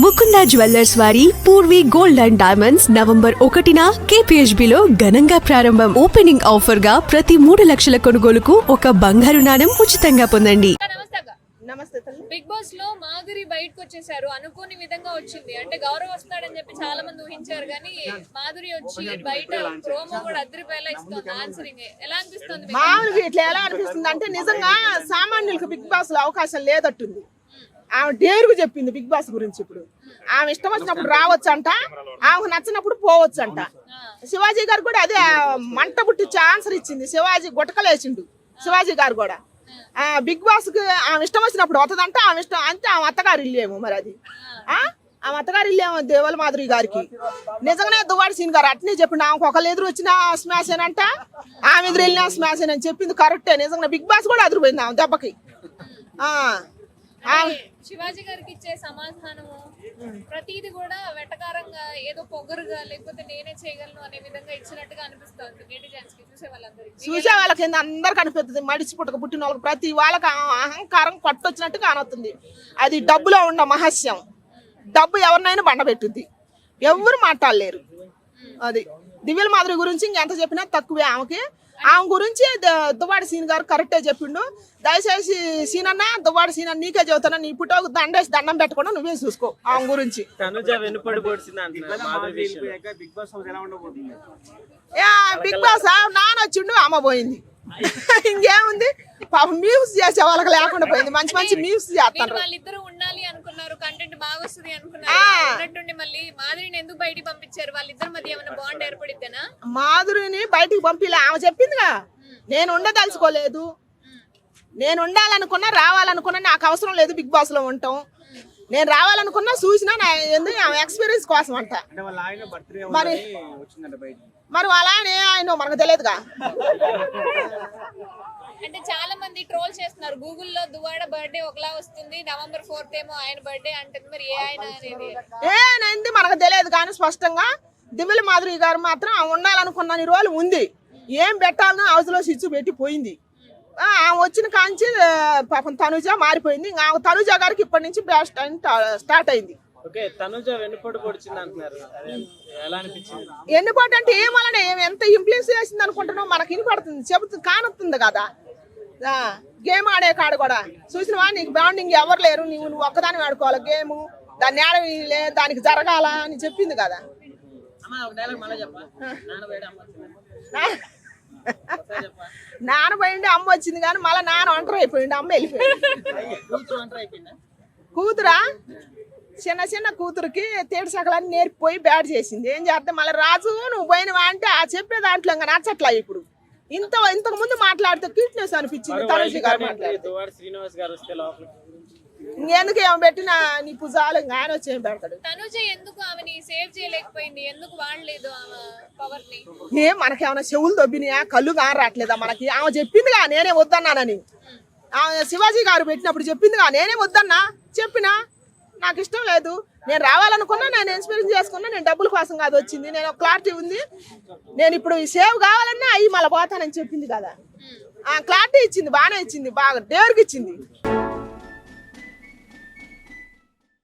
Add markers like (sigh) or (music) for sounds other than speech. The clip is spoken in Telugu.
ముకుంద జ్యువెల్లర్స్ వారి Purvi gold and diamonds November ఒకటిన KPHB లో ఘనంగా ప్రారంభం ఓపెనింగ్ ఆఫర్గా ప్రతి మూడు లక్షల కొనుగోలుకు ఒక బంగారు నాణెం ఉచితంగా పొందండి. నమస్తే బిగ్ బాస్లో మాధురి బయటకు వచ్చేసారు. అనుకోని విధంగా వచ్చింది. అంటే గౌరవ్ వస్తాడని చెప్పి చాలా మంది ఊహించారు కానీ మాధురి వచ్చి బయట ప్రోమో కూడా అద్దరిపోయేలా ఇస్తుంది. ఆన్సరింగ్ ఎలా అనిపిస్తుంది మీకు? మామూలుగా ఇట్లా ఎలా అనిపిస్తుంది అంటే నిజంగా సామాన్యులకు బిగ్ బాస్లో అవకాశం లేదట్టుంది. ఆమె డేరుగు చెప్పింది బిగ్ బాస్ గురించి ఇప్పుడు. ఆమె ఇష్టం వచ్చినప్పుడు రావచ్చు అంట ఆమెకు నచ్చినప్పుడు పోవచ్చు అంట శివాజీ గారు కూడా అదే మంట పుట్టించి ఆన్సర్ ఇచ్చింది. శివాజీ గుటకలేసిండు. శివాజీ గారు కూడా. ఆ, బిగ్ బాస్కి ఆమె ఇష్టం వచ్చినప్పుడు వస్తుందంట ఆమె ఇష్టం అంటే ఆమె అత్తగారు ఇల్లేమో మరి అది. ఆ? ఆమె అత్తగారు ఇల్లేమో దేవల మాధురి గారికి. నిజంగానే దువాడి సీన్ గారు అట్నే చెప్పిండు. ఆమెకు ఒకళ్ళు ఎదురు వచ్చినా స్మాష్ అంట ఆమె ఎదురు వెళ్ళినా స్మాష్ అని చెప్పింది కరెక్టే నిజంగా బిగ్ బాస్ కూడా అదిరిపోయింది ఆమె దెబ్బకి. ఆ. శివాజీ గారికి ఇచ్చే సమాధానము ప్రతిది కూడా వెటకారంగా ఏదో పొగరుగా లేకపోతే నేనే చేయగలను అనే విధంగా ఇచ్చినట్టుగా అనిపిస్తుంది నెటిజన్స్కి చూసే వాళ్ళందరికీ. చూసే వాళ్ళకి అందరికి అనిపిస్తుంది. మడిచి పుట్టక పుట్టిన వాళ్ళకి ప్రతి వాళ్ళకి అహంకారం కొట్టొచ్చినట్టు కానొస్తుంది అది డబ్బులో ఉన్న మహస్యం. డబ్బు ఎవరినైనా బండబెట్టుద్ది ఎవరు మాట్లాడలేరు. అది. దివ్యల మాధురి గురించి ఇంకెంత చెప్పినా తక్కువే ఆమెకి. ఆమె గురించి దువ్వాడి సీన్ గారు కరెక్టే చెప్పిండు. దయచేసి సీన్ అన్న దువ్వాడి సీన్ అన్న నీకే చెబుతాను నీ పుట్టోకు దండేసి దండం పెట్టకుండా నువ్వే చూసుకో ఆమె గురించి. బిగ్ బాస్ హౌస్ ఎలా ఉండబోతుంది? యా, బిగ్ బాస్ ఆ, నాన్న వచ్చిండు అమ్మ పోయింది. ఇంకేముంది? పాపం మ్యూస్ చేసే వాళ్ళకి లేకుండా పోయింది. మంచి మంచి మ్యూస్ చేస్తారు. వాళ్ళిద్దరూ ఉండాలి అనుకున్నారు కంటెంట్ బాగా వస్తుంది ఆ. అనుకున్నారు ఉన్నట్టుండి మళ్ళీ మాధురిని ఎందుకు బయటికి పంపించారు? వాళ్ళిద్దరి మధ్య ఏమైనా బాండ్ ఏర్పడిద్దేనా? మాధురిని బయటికి పంపిలే ఆమె చెప్పిందిగా. నేను ఉండదలుచుకోలేదు. నేను ఉండాలనుకున్నా రావాలనుకున్నా నాకు అవసరం లేదు బిగ్ బాస్లో ఉంటాం నేను రావాలనుకున్నా చూసినా నా ఎందుకు ఆమె ఎక్స్పీరియన్స్ కోసం అంట. మరి మరి అలానే ఆయన మనకు తెలియదుగా. (laughs) అంటే చాలా మంది ట్రోల్ చేస్తున్నారు. గూగుల్లో దువాడ బర్త్డే ఒకలా వస్తుంది నవంబర్ ఫోర్త్ ఏమో ఆయన బర్త్డే అంటుంది. మరి ఏ ఆయన అనేది? ఏనంది మనకు తెలియదు కానీ స్పష్టంగా దివ్యల మాధురి గారు మాత్రం ఉండాలనుకున్న రోజులు ఉంది. ఏం పెట్టాలనో హౌస్లో స్విచ్ పెట్టి పోయింది. ఆ, ఆమె వచ్చిన కాంచి పాపం తనుజ మారిపోయింది. ఇంకా తనుజ గారికి ఇప్పటి నుంచి బ్యాస్ట్ టైం స్టార్ట్ అయింది. ఎన్నిపాటు అంటే ఏమన్నా ఏం ఎంత ఇంప్లూన్స్ చేసింది అనుకుంటున్నావు? మనకి వినపడుతుంది చెబుతుంది కానొస్తుంది కదా. గేమ్ ఆడే కాడు కూడా. చూసినవా? నీకు బాండింగ్ ఎవరు లేరు. నీవు నువ్వు ఒక్కదాని ఆడుకోవాలి. గేమ్ దాన్ని ఆడలే దానికి జరగాల అని చెప్పింది కదా. నాన్న పోయింది అమ్మ వచ్చింది. కానీ మళ్ళీ నాన్న ఒంటరి అయిపోయింది అమ్మ వెళ్ళిపోయింది. కూతురా చిన్న చిన్న కూతురికి తేడు సకలాన్ని నేర్పిపోయి బ్యాడ్ చేసింది. ఏం చేస్తే మళ్ళీ రాజు నువ్వు పోయినవా అంటే ఆ చెప్పే దాంట్లో ఇంకా నచ్చట్లా ఇప్పుడు. ఇంత ఇంతకు ముందు మాట్లాడితే క్యూట్నెస్ అనిపించింది. తనుజి గారు వైద్యుడు మాట్లాడితే. దువాడ శ్రీనివాస్ గారు వస్తే లోపలికి ఇంకెందుకు ఏమో పెట్టినా నీ పుజాలు ఆయన వచ్చి ఏం పెడతాడు? తనుజ ఎందుకు ఆమెని సేవ్ చేయలేకపోయింది? ఎందుకు వాడలేదు ఆమె పవర్ని ఏం మనకేమైనా చెవులు దొబ్బినాయా? కళ్ళు కానరాట్లేదా మనకి? ఆమె చెప్పిందిగా నేనే వద్దన్నానని. ఆమె శివాజీ గారు పెట్టినప్పుడు చెప్పిందిగా నేనే వద్దన్నా? చెప్పినా? నాకు ఇష్టం లేదు. నేను రావాలనుకున్నా నేను ఎక్స్పీరియన్స్ చేసుకున్నా నేను డబ్బుల కోసం కాదు వచ్చింది. నేను క్లారిటీ ఉంది. నేను ఇప్పుడు ఈ సేవ్ కావాలన్నా అయ్యి మళ్ళీ పోతానని చెప్పింది కదా. ఆ క్లారిటీ ఇచ్చింది బాగానే ఇచ్చింది బాగా డేవర్కి ఇచ్చింది.